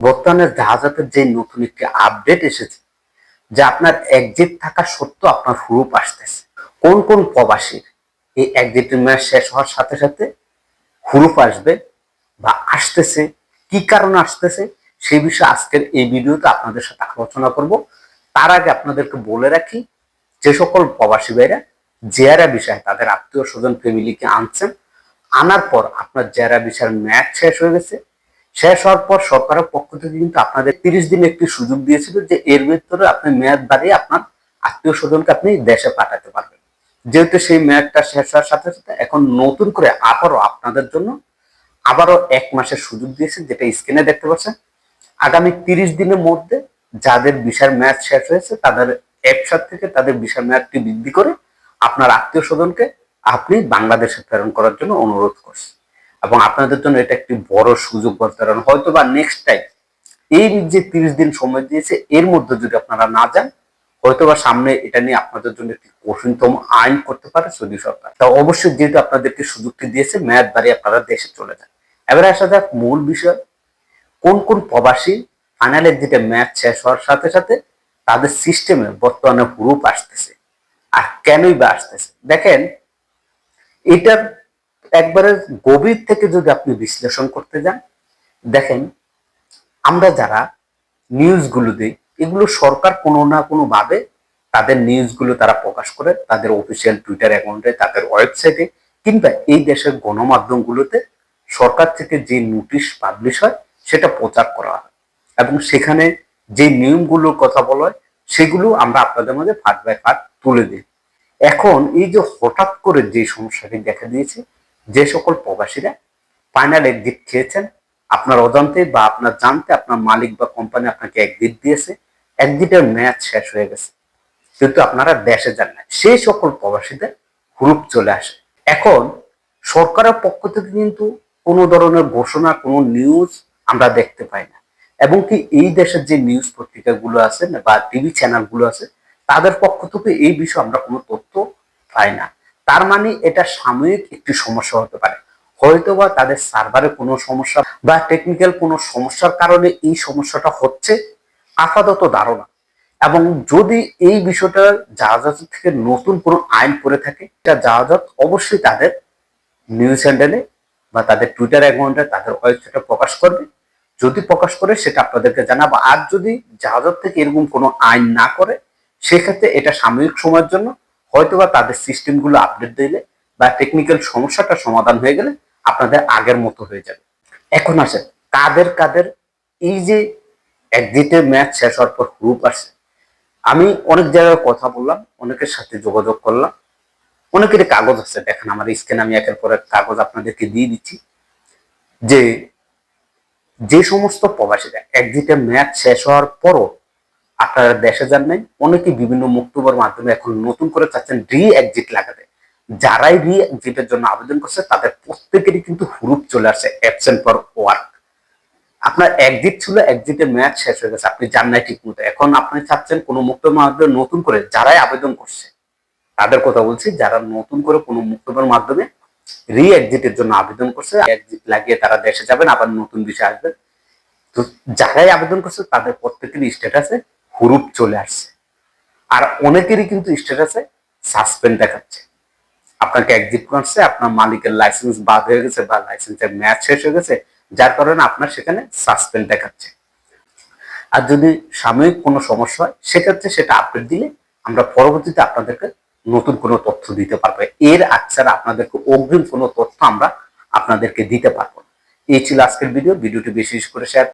বর্তমানে জাহাজাতের যে নতুন একটি আপডেট এসেছে, যে আপনার একজিট থাকা সত্ত্বেও আপনার হুরুপ আসতেছে। কোন কোন প্রবাসীর এই একজিটের ম্যাচ শেষ হওয়ার সাথে সাথে হুরুপ আসবে বা আসতেছে, কি কারণে আসতেছে সেই বিষয়ে আজকের এই ভিডিওতে আপনাদের সাথে আলোচনা করব। তার আগে আপনাদেরকে বলে রাখি, যে সকল প্রবাসী ভাইরা জেয়ারা বিষয় তাদের আত্মীয় স্বজন ফ্যামিলিকে আনছেন, আনার পর আপনার জেয়ারা বিষয়ের ম্যাচ শেষ হয়ে গেছে। শেষ হওয়ার পর সরকারের পক্ষ থেকে কিন্তু আপনাদের তিরিশ দিন একটি সুযোগ দিয়েছিল যে এর ভিতরে আপনি মেয়াদ বাড়িয়ে আপনার আত্মীয় স্বজনকে আপনি দেশে পাঠাতে পারবেন। যেহেতু সেই মেয়াদটা শেষ হওয়ার সাথে সাথে এখন নতুন করে আবারও আপনাদের জন্য আবারও এক মাসের সুযোগ দিয়েছে, যেটা স্ক্রিনে দেখতে পাচ্ছেন। আগামী তিরিশ দিনের মধ্যে যাদের বিশাল মেয়াদ শেষ হয়েছে, তাদের অ্যাপসার থেকে তাদের বিশাল মেয়াদটি বৃদ্ধি করে আপনার আত্মীয় স্বজনকে আপনি বাংলাদেশে প্রেরণ করার জন্য অনুরোধ করছি। এবং আপনাদের জন্য এটা একটি বড় সুযোগ বলতে হয়তো বা নেক্সট টাইম এই যে তিরিশ দিন সময় দিয়েছে, এর মধ্যে যদি আপনারা না যান হয়তো বা সামনে এটা নিয়ে আপনাদের জন্য একটি কঠিনতম আইন করতে পারে সৌদি সরকার। তা অবশ্যই যেহেতু আপনাদেরকে সুযোগটি দিয়েছে, মেয়াদ বাড়িয়ে আপনারা দেশে চলে যান। এবারে আসা যাক মূল বিষয়। কোন কোন প্রবাসী ফাইনালের যেটা ম্যাচ শেষ হওয়ার সাথে সাথে তাদের সিস্টেমে বর্তমানে হুরুপ আসতেছে। আর কেনই বা আসতেছে? দেখেন, এটার একবারে গভীর থেকে যদি আপনি বিশ্লেষণ করতে যান, দেখেন আমরা যারা নিউজগুলো দিই, এগুলো সরকার কোনো না কোনো ভাবে তাদের নিউজগুলো তারা প্রকাশ করে, তাদের অফিসিয়াল টুইটার অ্যাকাউন্টে, তাদের ওয়েবসাইটে, কিংবা এই দেশের গণমাধ্যমগুলোতে সরকার থেকে যে নোটিশ পাবলিশ হয়, সেটা প্রচার করা হয়। এবং সেখানে যে নিয়মগুলোর কথা বলা হয়, সেগুলো আমরা আপনাদের মধ্যে ফাট বাই ফাট তুলে দিই। এখন এই যে হঠাৎ করে যে সমস্যাটি দেখা দিয়েছে যে সকল প্রবাসীরা ফাইনাল এক্সিট খেয়েছেন, আপনার অজান্তে বা আপনার জানতে আপনার মালিক বা কোম্পানি আপনাকে এক্সিট দিয়েছে এক্সিটের ম্যাচ শেষ হয়ে গেছে। কিন্তু আপনারা দেশে যান না, সেই সকল প্রবাসীদের গ্রুপ চলে আসে। এখন সরকারের পক্ষ থেকে কিন্তু কোনো ধরনের ঘোষণা, কোনো নিউজ আমরা দেখতে পাই না। এবং কি এই দেশের যে নিউজ পত্রিকাগুলো আছে বা টিভি চ্যানেলগুলো আছে, তাদের পক্ষ থেকে এই বিষয়ে আমরা কোনো তথ্য পাই না। তার মানে এটা সাময়িক একটি সমস্যা হতে পারে। হয়তো বা তাদের সার্ভারে কোনো সমস্যা বা টেকনিক্যাল কোনো সমস্যার কারণে এই সমস্যাটা হচ্ছে আপাতত ধারণা। এবং যদি এই বিষয়টা জাহাজাত থেকে নতুন কোনো আইন করে থাকে, এটা জাহাজাত অবশ্যই তাদের নিউজ হ্যান্ডেলে বা তাদের টুইটার অ্যাকাউন্টে তাদের ওয়েবসাইটে প্রকাশ করবে। যদি প্রকাশ করে, সেটা আপনাদেরকে জানাব। আর যদি জাহাজাত থেকে এরকম কোনো আইন না করে, সেক্ষেত্রে এটা সাময়িক সময়ের জন্য হয়তোবা তাদের সিস্টেমগুলো আপডেট দিলে বা টেকনিক্যাল সমস্যাটা সমাধান হয়ে গেলে আপনাদের আগের মতো হয়ে যাবে। এখন আসেন কাদের কাদের এই যে একজিটের ম্যাচ শেষ হওয়ার পর গ্রুপ আসে, আমি অনেক জায়গায় কথা বললাম, অনেকের সাথে যোগাযোগ করলাম অনেকের কাগজ আছে, দেখেন আমার স্ক্যান আমি একের পর এক কাগজ আপনাদেরকে দিয়ে দিচ্ছি, যে যে সমস্ত প্রবাসীরা একজিটের ম্যাচ শেষ হওয়ার পরও আপনারা দেশে যান নাই অনেকে বিভিন্ন মুক্তবর মাধ্যমে এখন নতুন করে চাচ্ছেন রি এক্সিট লাগাতে। যারাই রি এক্সিটের জন্য আবেদন করছে, তাদের প্রত্যেকেরই কিন্তু হুরুপ চলে আসে অ্যাবসেন্ট ফর ওয়ার্ক আপনার একজিট ছিল একজিটের ম্যাচ শেষ হয়ে গেছে, আপনি জান নাই ঠিক মতো এখন আপনি চাচ্ছেন কোনো মুক্ত মাধ্যমে নতুন করে যারাই আবেদন করছে, তাদের কথা বলছি, যারা নতুন করে কোনো মুক্তবর মাধ্যমে রি এক্সিটের জন্য আবেদন করছে এক্সিট লাগিয়ে তারা দেশে যাবেন, আবার নতুন বিষয় আসবেন। তো যারাই আবেদন করছে, তাদের প্রত্যেকেরই স্ট্যাটাসে হুরুপ চলে আসছে। আর অনেকেরই কিন্তু স্ট্যাটাসে সাসপেন্ড দেখাচ্ছে। আপনাকে এক্সিট করছে, আপনার মালিকের লাইসেন্স বাদ হয়ে গেছে বা লাইসেন্সের ম্যাচ শেষ হয়ে গেছে, যার কারণে আপনার সেখানে সাসপেন্ড দেখাচ্ছে। আর যদি সাময়িক কোনো সমস্যা হয়, সেক্ষেত্রে সেটা আপডেট দিলে আমরা পরবর্তীতে আপনাদেরকে নতুন কোনো তথ্য দিতে পারব। এর আচ্ছাড়া আপনাদেরকে অগ্রিম কোনো তথ্য আমরা আপনাদেরকে দিতে পারব। এই ছিল আজকের ভিডিও ভিডিওটি বেশি করে শেয়ার